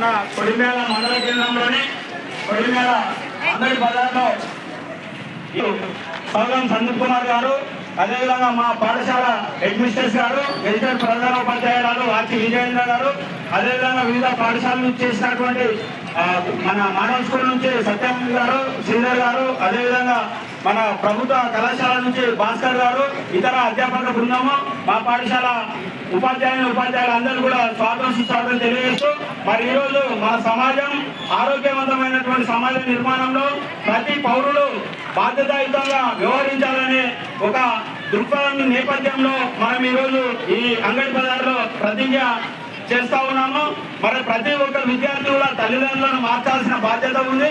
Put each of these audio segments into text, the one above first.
మన కొడిమేళ మండల కేంద్రంలోని కొడిమేళ అందరి బజార్లో సౌగం సందీప్ కుమార్ గారు అదేవిధంగా మా పాఠశాల హెడ్ గారు ఎడిటర్ ప్రధాన ఉపాధ్యాయురాలు ఆర్చి విజయేంద్ర గారు అదేవిధంగా వివిధ పాఠశాల నుంచి చేసినటువంటి మన మానవ స్కూల్ నుంచి సత్యం గారు శ్రీధర్ గారు అదేవిధంగా మన ప్రభుత్వ కళాశాల నుంచి భాస్కర్ గారు ఇతర అధ్యాపక బృందము మా పాఠశాల ఉపాధ్యాయులు ఉపాధ్యాయులు అందరూ కూడా స్వాగతం సుస్వాగతం తెలియజేస్తూ మరి ఈరోజు మన సమాజం ఆరోగ్యవంతమైనటువంటి సమాజ నిర్మాణంలో ప్రతి పౌరుడు బాధ్యతాయుతంగా వ్యవహరించాలనే ఒక దృక్పథం నేపథ్యంలో మనం ఈరోజు ఈ అంగడి బజార్లో ప్రతిజ్ఞ చేస్తా ఉన్నాము. మరి ప్రతి ఒక్క విద్యార్థి కూడా తల్లిదండ్రులను మార్చాల్సిన బాధ్యత ఉంది.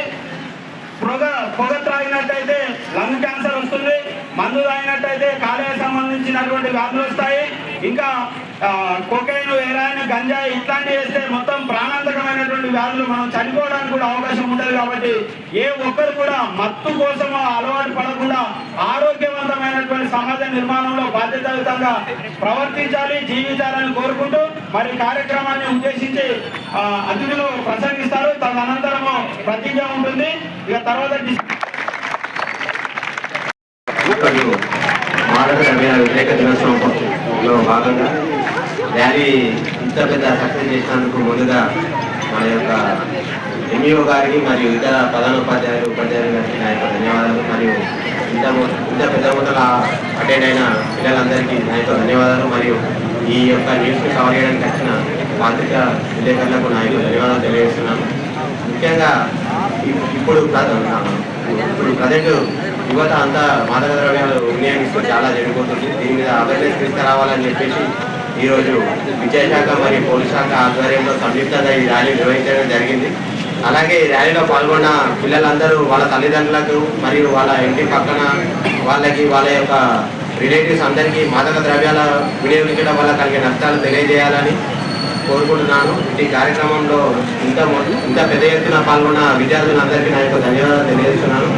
పొగ పొగ త్రాగినట్టయితే లంగ్ క్యాన్సర్ వస్తుంది మందు తాగినట్టయితే కాలేయ సంబంధించినటువంటి వ్యాధులు వస్తాయి. ఇంకా కొకైన్ ఎరాయిన్ గంజాయి ఇట్లాంటివి వేస్తే మొత్తం ప్రాణాంతకమైనటువంటి వ్యాధులు మనం చనిపోవడానికి కూడా అవకాశం ఉంటుంది కాబట్టి ఏ ఒక్కరు కూడా మత్తు కోసం అలవాటు పడకుండా ఆరోగ్యవంతమైనటువంటి సమాజ నిర్మాణంలో బాధ్యతాయుతంగా ప్రవర్తించాలి జీవించాలని కోరుకుంటూ మరి కార్యక్రమాన్ని ఉద్దేశించి అతిథులు ప్రసంగిస్తారు. తదనంతరము ప్రతిజ్ఞ ఉంటుంది. ఇక తర్వాత డిస్- మరియు మాదక దినోత్సవంలో భాగంగా ర్యాలీ ఇంత పెద్ద సక్సెస్ చేసినందుకు ముందుగా మన యొక్క ఎంఈఓ గారికి మరియు ఇతర ప్రధానోపాధ్యాయులు ఉపాధ్యాయులు గారికి నా యొక్క ధన్యవాదాలు మరియు ఇంత ఇంత పెద్ద మొదల అటెండ్ అయిన పిల్లలందరికీ నా యొక్క ధన్యవాదాలు మరియు ఈ యొక్క న్యూస్ని కవర్ చేయడానికి వచ్చిన పాత్రిక విలేకరులకు నా యొక్క ధన్యవాదాలు తెలియజేస్తున్నాను. ముఖ్యంగా ఇప్పుడు ఇప్పుడు ప్రజెంట్ యువత అంతా మాదక ద్రవ్యాలు వినియోగిస్తూ చాలా జరిగిపోతుంది దీని మీద అవేర్నెస్ తీసుకురావాలని చెప్పేసి ఈరోజు విద్యాశాఖ మరియు పోలీస్ శాఖ ఆధ్వర్యంలో సంయుక్తంగా ఈ ర్యాలీ నిర్వహించడం జరిగింది. అలాగే ఈ ర్యాలీలో పాల్గొన్న పిల్లలందరూ వాళ్ళ తల్లిదండ్రులకు మరియు వాళ్ళ ఇంటి పక్కన వాళ్ళకి వాళ్ళ యొక్క రిలేటివ్స్ అందరికీ మాదక ద్రవ్యాల వినియోగించడం వల్ల కలిగే నష్టాలు తెలియజేయాలని కోరుకుంటున్నాను. ఈ కార్యక్రమంలో ఇంత ఇంత పెద్ద ఎత్తున పాల్గొన్న విద్యార్థులందరికీ నా యొక్క ధన్యవాదాలు తెలియజేస్తున్నాను.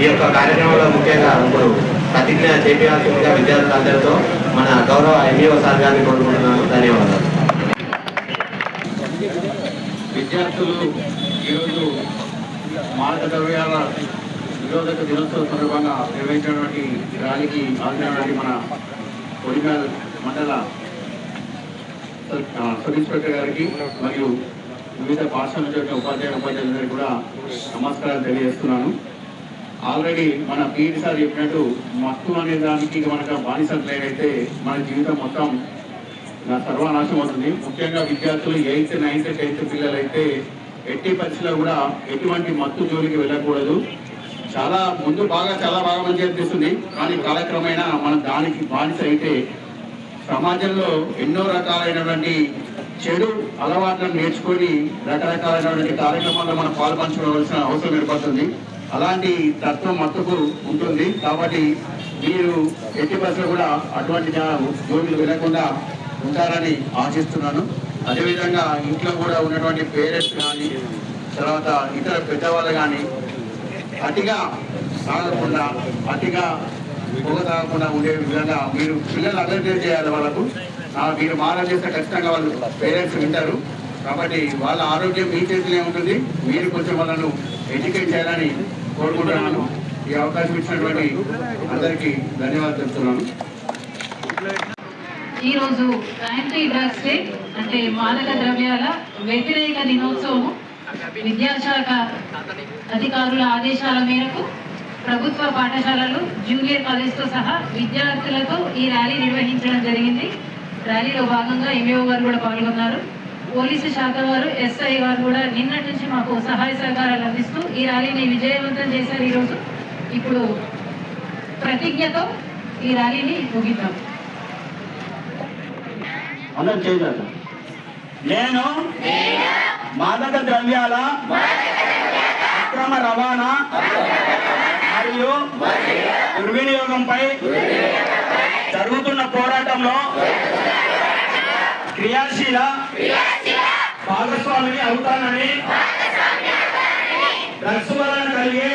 ఈ యొక్క కార్యక్రమంలో ముఖ్యంగా ఇప్పుడు ప్రతిజ్ఞ చేపించాల్సిందిగా విద్యార్థులందరితో మన గౌరవ ఎంఈఓ సార్ గారిని కోరుకుంటున్నాను. ధన్యవాదాలు. విద్యార్థులు ఈరోజు మాదక ద్రవ్యాల నిరోధక దినోత్సవం సందర్భంగా నిర్వహించినటువంటి ర్యాలీకి హాజరైనటువంటి మన ఒడిగాల్ మండల సబ్ ఇన్స్పెక్టర్ గారికి మరియు వివిధ పాఠశాల నుంచి ఉపాధ్యాయ ఉపాధ్యాయులందరికీ కూడా నమస్కారాలు తెలియజేస్తున్నాను. ఆల్రెడీ మన పీడి సార్ చెప్పినట్టు మత్తు అనే దానికి మనకు బానిసలు మన జీవితం మొత్తం సర్వనాశం అవుతుంది. ముఖ్యంగా విద్యార్థులు ఎయిత్ నైన్త్ టెన్త్ పిల్లలు అయితే ఎట్టి పరిస్థితిలో కూడా ఎటువంటి మత్తు జోలికి వెళ్ళకూడదు. చాలా ముందు బాగా చాలా బాగా మంచి అనిపిస్తుంది. కానీ కాలక్రమేణా మనం దానికి బానిస అయితే సమాజంలో ఎన్నో రకాలైనటువంటి చెడు అలవాట్లను నేర్చుకొని రకరకాలైనటువంటి కార్యక్రమాల్లో మనం పాల్పంచుకోవాల్సిన అవసరం ఏర్పడుతుంది. అలాంటి తత్వం మత్తుకు ఉంటుంది. కాబట్టి మీరు ఎట్టి పరిస్థితుల్లో కూడా అటువంటి జా- వినకుండా ఉంటారని ఆశిస్తున్నాను. అదేవిధంగా ఇంట్లో కూడా ఉన్నటువంటి పేరెంట్స్ కానీ తర్వాత ఇతర పెద్దవాళ్ళు కానీ అతిగా సాగకుండా అతిగా పొగ తాగకుండా ఉండే విధంగా మీరు పిల్లలు అవేర్నెస్ చేయాలి వాళ్ళకు. మీరు మారం చేస్తే ఖచ్చితంగా వాళ్ళు పేరెంట్స్ వింటారు. కాబట్టి వాళ్ళ ఆరోగ్యం మీ చేతిలో ఉంటుంది. మీరు కొంచెం వాళ్ళను ఎడ్యుకేట్ చేయాలని కోరుకుంటున్నాను. ఈ అవకాశం ఇచ్చినటువంటి అందరికీ ధన్యవాదాలు చెప్తున్నాను. ఈరోజు యాంటీ డ్రగ్స్ డే అంటే మాదక ద్రవ్యాల వ్యతిరేక దినోత్సవం విద్యాశాఖ అధికారుల ఆదేశాల మేరకు ప్రభుత్వ పాఠశాలలు జూనియర్ కాలేజ్తో సహా విద్యార్థులతో ఈ ర్యాలీ నిర్వహించడం జరిగింది. ర్యాలీలో భాగంగా ఎంఏఓ గారు కూడా పాల్గొన్నారు. పోలీసు శాఖ వారు ఎస్ఐ గారు కూడా నిన్నటి నుంచి మాకు సహాయ సహకారాలు అందిస్తూ ఈ ర్యాలీని విజయవంతం చేశారు ఈరోజు. ఇప్పుడు ప్రతిజ్ఞతో ఈ ర్యాలీని ముగిద్దాం. నేను మాదక ద్రవ్యాల అక్రమ రవాణా మరియు దుర్వినియోగంపై జరుగుతున్న పోరాటంలో క్రియాశీల భాగస్వామిని అవుతానని డ్రగ్స్ వలన కలిగే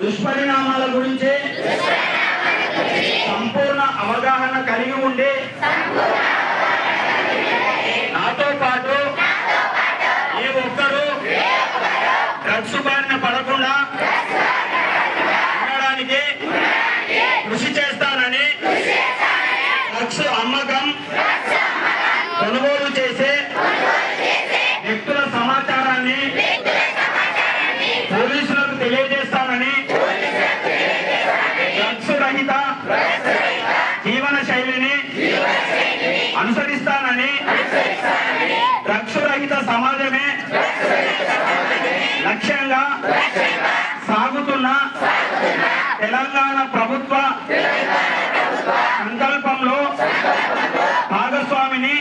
దుష్పరిణామాల గురించి సంపూర్ణ అవగాహన కలిగి ఉండి నాతో పాటు ఏ ఒక్కరూ డ్రగ్స్ బారిన పడకుండా ఉండడానికి కృషి చేస్తానని డ్రగ్స్ అమ్మకం జీవన శైలిని అనుసరిస్తానని డ్రగ్స్ రహిత సమాజమే లక్ష్యంగా సాగుతున్న తెలంగాణ ప్రభుత్వ సంకల్పంలో భాగస్వామిని